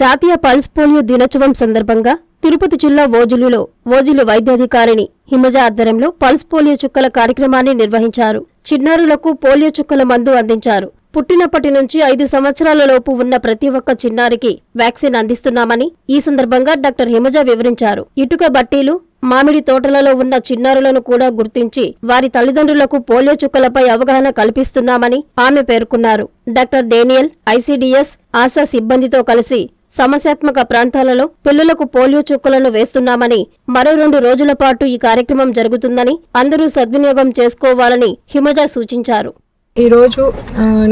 జాతీయ pulse polio దినోత్సవం సందర్భంగా తిరుపతి జిల్లా ఓజులులో ఓజులు వైద్యాధికారిని హిమజ ఆధ్వర్యంలో పల్స్ పోలియో చుక్కల కార్యక్రమాన్ని నిర్వహించారు. చిన్నారులకు పోలియో చుక్కల మందు అందించారు. పుట్టినప్పటి నుంచి ఐదు సంవత్సరాల లోపు ఉన్న ప్రతి ఒక్క చిన్నారికి వ్యాక్సిన్ అందిస్తున్నామని ఈ సందర్భంగా డాక్టర్ హిమజ వివరించారు. ఇటుక బట్టీలు మామిడి తోటలలో ఉన్న చిన్నారులను కూడా గుర్తించి వారి తల్లిదండ్రులకు పోలియో చుక్కలపై అవగాహన కల్పిస్తున్నామని ఆమె పేర్కొన్నారు. డాక్టర్ డేనియల్ ఐసీడీఎస్ ఆశా సిబ్బందితో కలిసి సమస్యాత్మక ప్రాంతాలలో పిల్లలకు పోలియో చుక్కలను వేస్తున్నామని మరో రెండు రోజుల పాటు ఈ కార్యక్రమం జరుగుతుందని అందరూ సద్వినియోగం చేసుకోవాలని హిమజ సూచించారు. ఈరోజు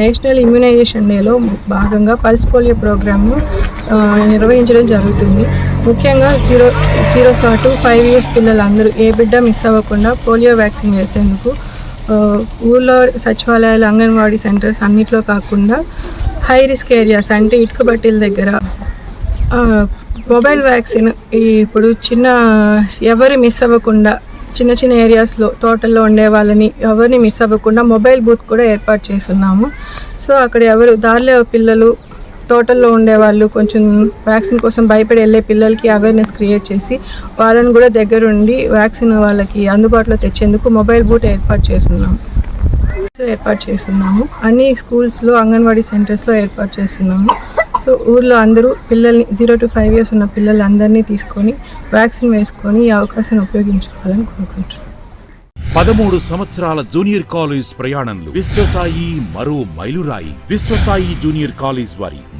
నేషనల్ ఇమ్యునైజేషన్ డేలో భాగంగా పల్స్ పోలియో ప్రోగ్రామ్ను నిర్వహించడం జరుగుతుంది. ముఖ్యంగా zero zero to five years పిల్లలందరూ ఏ బిడ్డ మిస్ అవ్వకుండా పోలియో వ్యాక్సిన్ వేసేందుకు ఊళ్ళో సచివాలయాలు అంగన్వాడీ సెంటర్స్ అన్నిట్లో కాకుండా హై రిస్క్ ఏరియాస్ అంటే ఇటుక బట్టీల దగ్గర మొబైల్ వ్యాక్సిన్ ఇప్పుడు చిన్న ఎవరు మిస్ అవ్వకుండా చిన్న చిన్న ఏరియాస్లో తోటల్లో ఉండే వాళ్ళని ఎవరిని మిస్ అవ్వకుండా మొబైల్ బూత్ కూడా ఏర్పాటు చేస్తున్నాము. సో అక్కడ ఎవరు దారిలో పిల్లలు తోటల్లో ఉండేవాళ్ళు కొంచెం వ్యాక్సిన్ కోసం భయపడి వెళ్ళే పిల్లలకి అవేర్నెస్ క్రియేట్ చేసి వాళ్ళని కూడా దగ్గరుండి వ్యాక్సిన్ వాళ్ళకి అందుబాటులో తెచ్చేందుకు మొబైల్ బూట్ ఏర్పాటు చేస్తున్నాము. ఏర్పాటు చేస్తున్నాము. అన్ని స్కూల్స్లో అంగన్వాడీ సెంటర్స్లో ఏర్పాటు చేస్తున్నాము. సో ఊర్లో అందరూ పిల్లల్ని జీరో టు ఫైవ్ ఇయర్స్ ఉన్న పిల్లలందరినీ తీసుకొని వ్యాక్సిన్ వేసుకొని ఈ అవకాశాన్ని ఉపయోగించుకోవాలని కోరుకుంటున్నాను. పదమూడు సంవత్సరాల జూనియర్ కాలేజ్ ప్రయాణంలో విశ్వసాయి మరో మైలురాయి. విశ్వసాయి జూనియర్ కాలేజ్ వారి